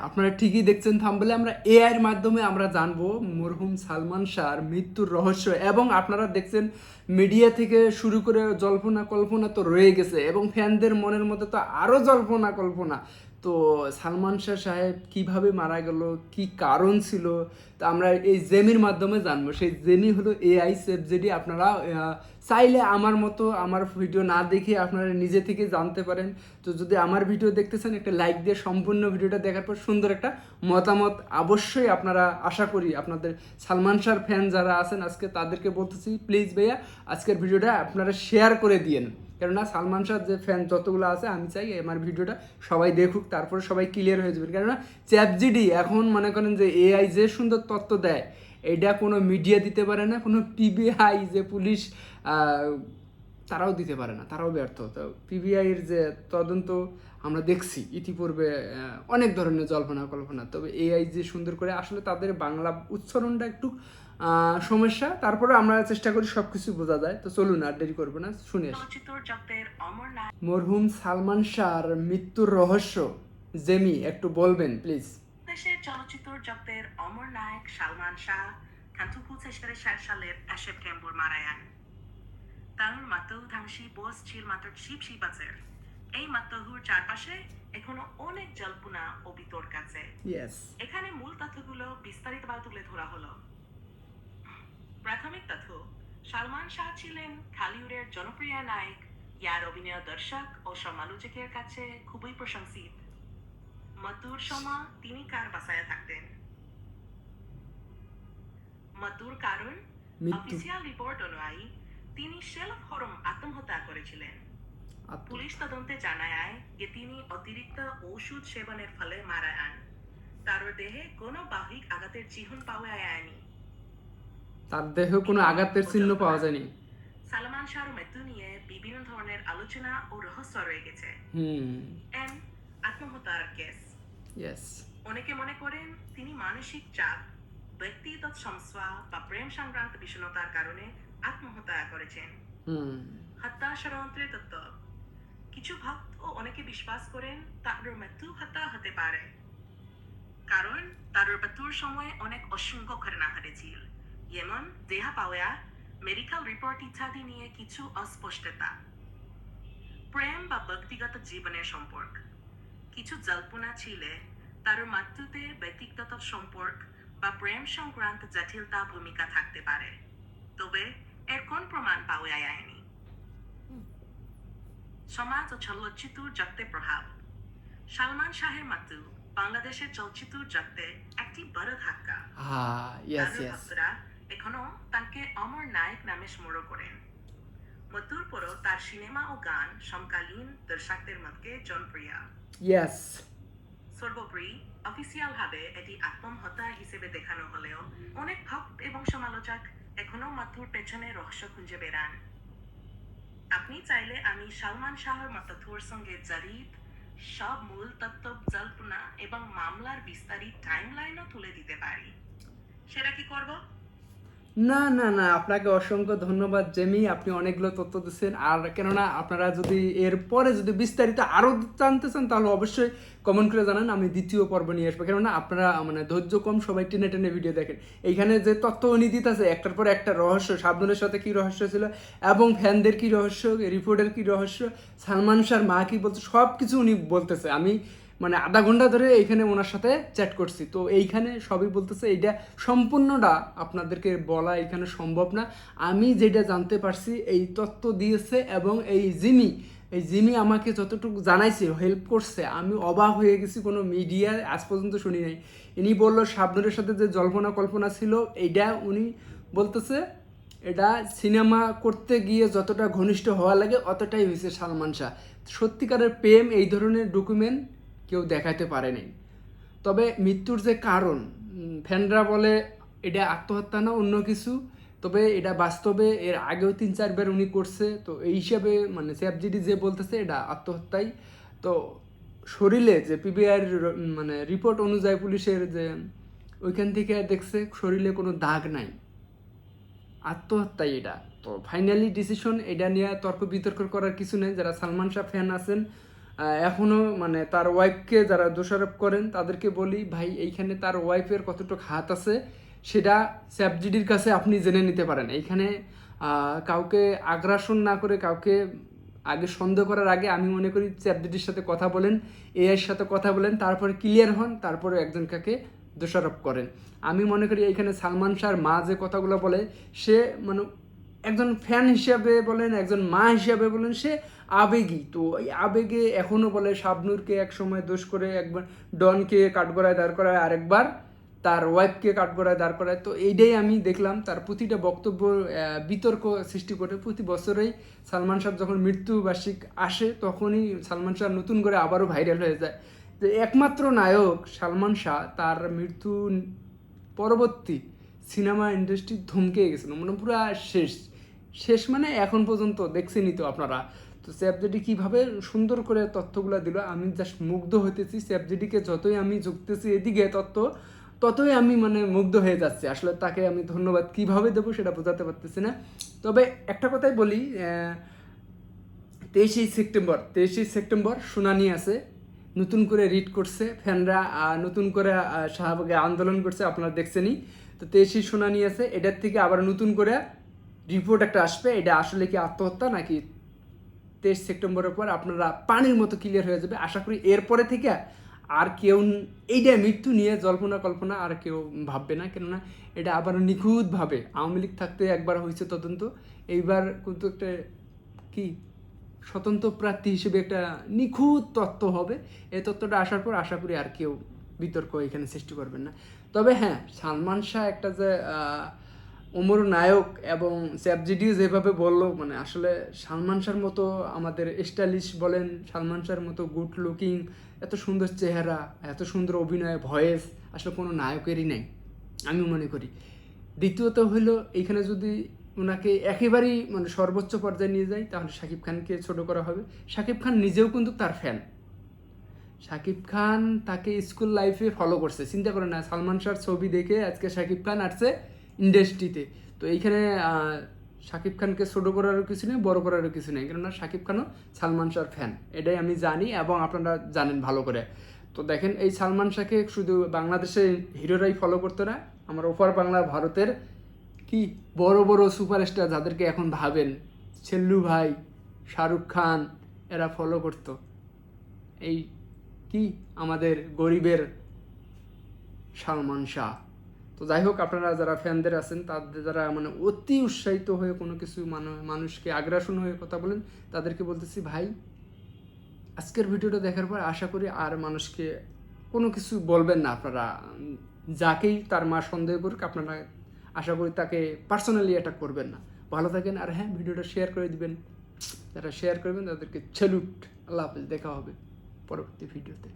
আপনারা ঠিকই দেখছেন থাম্বলে আমরা এআই এর মাধ্যমে আমরা জানব মরহুম সালমান শাহর মৃত্যুর রহস্য এবং আপনারা দেখছেন মিডিয়া থেকে শুরু করে জল্পনা কল্পনা তো রয়ে গেছে এবং ফ্যানদের মনের মধ্যে তো আরও জল্পনা কল্পনা তো সালমান শাহ সাহেব কীভাবে মারা গেল, কি কারণ ছিল, তা আমরা এই জেমির মাধ্যমে জানব। সেই জেমি হলো এআই সেফ যেটি আপনারা চাইলে আমার মতো আমার ভিডিও না দেখে আপনারা নিজে থেকে জানতে পারেন। তো যদি আমার ভিডিও দেখতেছেন একটা লাইক দিয়ে সম্পূর্ণ ভিডিওটা দেখার পর সুন্দর একটা মতামত অবশ্যই আপনারা আশা করি আপনাদের সালমান শাহর ফ্যান যারা আছেন, আজকে তাদেরকে বলতেছি প্লিজ ভাইয়া, আজকের ভিডিওটা আপনারা শেয়ার করে দিয়েন। কেননা সালমান শাহ যে ফ্যান যতগুলো আছে, আমি চাই আমার ভিডিওটা সবাই দেখুক, তারপরে সবাই ক্লিয়ার হয়ে যাবে। কেননা চ্যাপজিডি এখন মনে করেন যে এআই যে সুন্দর তত্ত্ব দেয়, এটা কোনো মিডিয়া দিতে পারে না, কোনো পিবিআই যে পুলিশ তারাও দিতে পারে না, তারাও ব্যর্থ। তো পিবিআইয়ের যে তদন্ত আমরা দেখছি, ইতিপূর্বে অনেক ধরনের জল্পনা কল্পনা। তবে এআই যে সুন্দর করে, আসলে তাদের বাংলা উচ্চারণটা একটু সমস্যা। তারপরে আমরা চেষ্টা করি সব কিছু বোঝা যায়। তো চলুন আর দেরি করব না শুনে মরহুম সালমান শাহর মৃত্যুর রহস্য। জেমি একটু বলবেন প্লিজ। দেশের চলচ্চিত্র জগতের অমর নায়ক সালমান শাহ1964 সালের সেপ্টেম্বর মারা যান তার মাতৃ ধাংসি বোস ছিল মাত্র শিব শিবাচের এই মাতহুর চারপাশে এখনও অনেক জল্পনা ও বিতর্ক আছে। এখানে মূল তথ্যগুলো বিস্তারিতভাবে তুলে ধরা হলো। প্রাথমিক তথ্য সালমান শাহ ছিলেন খালিউডের জনপ্রিয় নায়ক ইয়ার অভিনয় দর্শক ও সমালোচকের কাছে খুবই প্রশংসিত। মতুর সময় তিনি কার বাসায় থাকতেন? মতুর কারণ অফিসিয়াল রিপোর্ট অনুযায়ী তিনি শেলফ হরম আত্মহত্যা করেছিলেন। পুলিশ তদন্তে জানা যায় যে তিনি অতিরিক্ত ওষুধ সেবনের ফলে মারা যান। তার দেহে কোনো বাহিক আঘাতের চিহ্ন পাওয়া যায়নি। তার দেহে কোনো আঘাতের চিহ্ন পাওয়া যায়নি। সালমান শাহর মৃত্যু নিয়ে বিভিন্ন ধরনের আলোচনা ও রহস্য রয়ে গেছে। হুম। আত্মহত্যার কেস। ইয়েস অনেকে মনে করেন তিনি মানসিক চাপ ব্যক্তিগত সমস্যা বা প্রেম সংক্রান্ত বিষণ্ণতার কারণে আত্মহত্যা করেছেন। হুম। হত্যা ষড়যন্ত্রের তত্ত্ব। কিছু ভক্ত ও অনেকে বিশ্বাস করেন তার মৃত্যু হত্যা হতে পারে। কারণ তার মৃত্যুর সময় অনেক অসংখ্য ঘটনা ঘটেছিল। যেমন দেহা পাওয়া মেডিকেল রিপোর্ট ইত্যাদি নিয়ে কিছু অস্পষ্টতা। প্রেম বা ব্যক্তিগত জীবনের সম্পর্ক। কিছু জল্পনা ছিলে তার মৃত্যুতে ব্যক্তিগত সম্পর্ক বা প্রেম সংক্রান্ত জটিলতা ভূমিকা থাকতে পারে। তবে এর কোন প্রমাণ পাওয়া যায়নি। সমাজ ও চলচ্চিত্র জগতে প্রভাব। সালমান শাহের মৃত্যু বাংলাদেশের চলচ্চিত্র জগতে একটি বড় ধাক্কা। ভক্তরা এখনও তাকে অমর নায়ক নামে স্মরণ করেন। মৃত্যুর পরও তার সিনেমা ও গান সমকালীন দর্শকদের মধ্যে জনপ্রিয়। ইয়েস সর্বোপরি অফিসিয়াল ভাবে এটি আত্মহত্যা হিসেবে দেখানো হলেও অনেক ভক্ত এবং সমালোচক এখনও মৃত্যুর পেছনে রহস্য খুঁজে বেড়ান। আপনি চাইলে আমি সালমান শাহর মতাথুর সঙ্গে জড়িত সব মূল তত্ত্ব জল্পনা এবং মামলার বিস্তারিত টাইমলাইনও তুলে দিতে পারি। সেটা কি করব? না না না, আপনাকে অসংখ্য ধন্যবাদ, জেমি, আপনি অনেকগুলো তথ্য দিচ্ছেন। আর কেননা, আপনারা যদি এরপরে যদি বিস্তারিত আরও জানতে চান, তাহলে অবশ্যই কমেন্ট করে জানান, আমি দ্বিতীয় পর্ব নিয়ে আসব। কেননা, আপনারা মানে ধৈর্য কম, সবাই টেনে টেনে ভিডিও দেখেন। এইখানে যে তথ্য উনি দিতেছে, একটার পর একটা রহস্য, সাবধানের সাথে কি রহস্য ছিল, এবং ফ্যানদের কি রহস্য, রিপোর্টের কি রহস্য, সালমান শাহর মা কি বলছে সব কিছু উনি বলতেছে। আমি মানে আধা ঘণ্টা ধরে এইখানে ওনার সাথে চ্যাট করছি। তো এইখানে সবই বলতেছে, এইটা সম্পূর্ণটা আপনাদেরকে বলা এখানে সম্ভব না। আমি যেটা জানতে পারছি, এই তত্ত্ব দিয়েছে এবং এই জিমি এই জিমি আমাকে যতটুকু জানাইছে হেল্প করছে, আমি অবাক হয়ে গেছি, কোনো মিডিয়া আজ পর্যন্ত শুনি নাই। ইনি বলল, শাবনুরের সাথে যে জল্পনা কল্পনা ছিল, এইটা উনি বলতেছে, এটা সিনেমা করতে গিয়ে যতটা ঘনিষ্ঠ হওয়া লাগে, অতটাই হয়েছে সালমান শাহ। সত্যিকারের প্রেম, এই ধরনের ডকুমেন্ট কেউ দেখাতে পারেনি তবে মৃত্যুর যে কারণ ফ্যানরা বলে এটা আত্মহত্যা না, অন্য কিছু। তবে এটা বাস্তবে এর আগেও তিন চারবার উনি করছে। তো এই হিসাবে মানে সিএফজিডি যে বলতেছে, এটা আত্মহত্যাই। তো শরীরে যে পিবিআর মানে রিপোর্ট অনুযায়ী পুলিশের যে ওইখান থেকে দেখছে, শরীরে কোনো দাগ নাই। আত্মহত্যাই এটা। তো ফাইনালি ডিসিশন এটা নিয়ে তর্ক বিতর্ক করার কিছু নেই। যারা সালমান শাহ ফ্যান আছেন আহ, এখনও মানে তার ওয়াইফকে যারা দোষারোপ করেন তাদেরকে বলি ভাই এইখানে তার ওয়াইফের কতটুকু হাত আছে সেটা স্যাপজিডির কাছে আপনি জেনে নিতে পারেন। এইখানে কাউকে আগ্রাসন না করে কাউকে আগে সন্দেহ করার আগে আমি মনে করি চ্যাপজিডির সাথে কথা বলেন এআইয়ের সাথে কথা বলেন তারপরে ক্লিয়ার হন তারপরে একজন কাকে দোষারোপ করেন। আমি মনে করি এইখানে সালমান শাহর মা যে কথাগুলো বলে সে মানে একজন ফ্যান হিসাবে বলেন, একজন মা হিসাবে বলেন, সে আবেগী। তো এই আবেগে এখনও বলে শাবনুরকে এক সময় দোষ করে একবার ডনকে কাঠগড়ায় দাঁড় করায়, আরেকবার তার ওয়াইফকে কাঠগড়ায় দাঁড় করায়। তো এইটাই আমি দেখলাম। তার প্রতিটা বক্তব্য বিতর্ক সৃষ্টি করে প্রতি বছরেই সালমান শাহ যখন মৃত্যুবার্ষিক আসে, তখনই সালমান শাহ নতুন করে আবারও ভাইরাল হয়ে যায়। যে একমাত্র নায়ক সালমান শাহ, তার মৃত্যু পরবর্তী সিনেমা ইন্ডাস্ট্রি ধমকে গেছিল মানে পুরো শেষ। শেষ মানে এখন পর্যন্ত দেখছেনই তো আপনারা। তো স্যাপজেডি কীভাবে সুন্দর করে তথ্যগুলো দিল আমি জাস্ট মুগ্ধ হইতেছি। স্যাপজেডিকে যতই আমি যুক্তেছি এদিকে তথ্য ততই আমি মানে মুগ্ধ হয়ে যাচ্ছি। আসলে তাকে আমি ধন্যবাদ কীভাবে দেবো সেটা বোঝাতে পারতেছি না। তবে একটা কথাই বলি আহ, তেইশে সেপ্টেম্বর তেইশে সেপ্টেম্বর শুনানি আছে। নতুন করে রিড করছে ফ্যানরা নতুন করে শাহবাগে আন্দোলন করছে আপনারা দেখছেনই। তো তেইশে শুনানি আছে, এটার থেকে আবার নতুন করে রিপোর্ট একটা আসবে, এটা আসলে কি আত্মহত্যা নাকি তেইশ সেপ্টেম্বরের পর আপনারা পানির মতো ক্লিয়ার হয়ে যাবে। আশা করি এরপরে থেকে আর কেউ এইটা মৃত্যু নিয়ে জল্পনা কল্পনা আর কেউ ভাববে না, কেননা এটা আবার নিখুঁতভাবে আওয়ামী লীগ থাকতে একবার হয়েছে তদন্ত। এইবার কিন্তু একটা কি স্বতন্ত্র প্রার্থী হিসেবে একটা নিখুঁত তত্ত্ব হবে। এই তত্ত্বটা আসার পর আশা করি আর কেউ বিতর্ক এখানে সৃষ্টি করবেন না। তবে হ্যাঁ সালমান শাহ একটা যে ওমর নায়ক এবং স্যাবজিডিও যেভাবে বলল মানে আসলে সালমান শাহর মতো আমাদের স্টাইলিশ বলেন, সালমান শাহর মতো গুড লুকিং, এত সুন্দর চেহারা, এত সুন্দর অভিনয়, ভয়েস, আসলে কোনো নায়কেরই নেই, আমি মনে করি। দ্বিতীয়ত হলো এইখানে যদি ওনাকে একেবারেই মানে সর্বোচ্চ পর্যায়ে নিয়ে যায় তাহলে শাকিব খানকে ছোট করা হবে। শাকিব খান নিজেও কিন্তু তার ফ্যান শাকিব খান তাকে স্কুল লাইফে ফলো করছে। চিন্তা করে না, সালমান শাহর ছবি দেখে আজকে শাকিব খান আসছে ইন্ডাস্ট্রিতে তো এইখানে শাকিব খানকে ছোট করারও কিছু নেই, বড় করারও কিছু নেই। কেননা শাকিব খানও সালমান শাহর ফ্যান এটাই আমি জানি এবং আপনারা জানেন ভালো করে। তো দেখেন, এই সালমান শাহকে শুধু বাংলাদেশের হিরোরাই ফলো করতো না, আমার ওপার বাংলা ভারতের কি বড় বড় সুপারস্টার যাদেরকে এখন ভাবেন, ছেল্লু ভাই, শাহরুখ খান, এরা ফলো করতো। এই কি আমাদের গরিবের সালমান শাহ? তো যাই হোক, আপনারা যারা ফ্যানদের আছেন, তাদের যারা মানে অতি উৎসাহিত হয়ে কোনো কিছু মানে মানুষকে আগ্রাসন হয়ে কথা বলেন, তাদেরকে বলতেছি, ভাই, আজকের ভিডিওটা দেখার পর আশা করি আর মানুষকে কোনো কিছু বলবেন না আপনারা। যাকেই তার মা সন্দেহ করুক, আপনারা আশা করি তাকে পার্সোনালি অ্যাটাক করবেন না। ভালো থাকেন আর হ্যাঁ ভিডিওটা শেয়ার করে দিবেন। যারা শেয়ার করবেন, তাদেরকে সেলুট আল্লাহ হাফেজ, দেখা হবে। পরবর্তী ভিডিওতে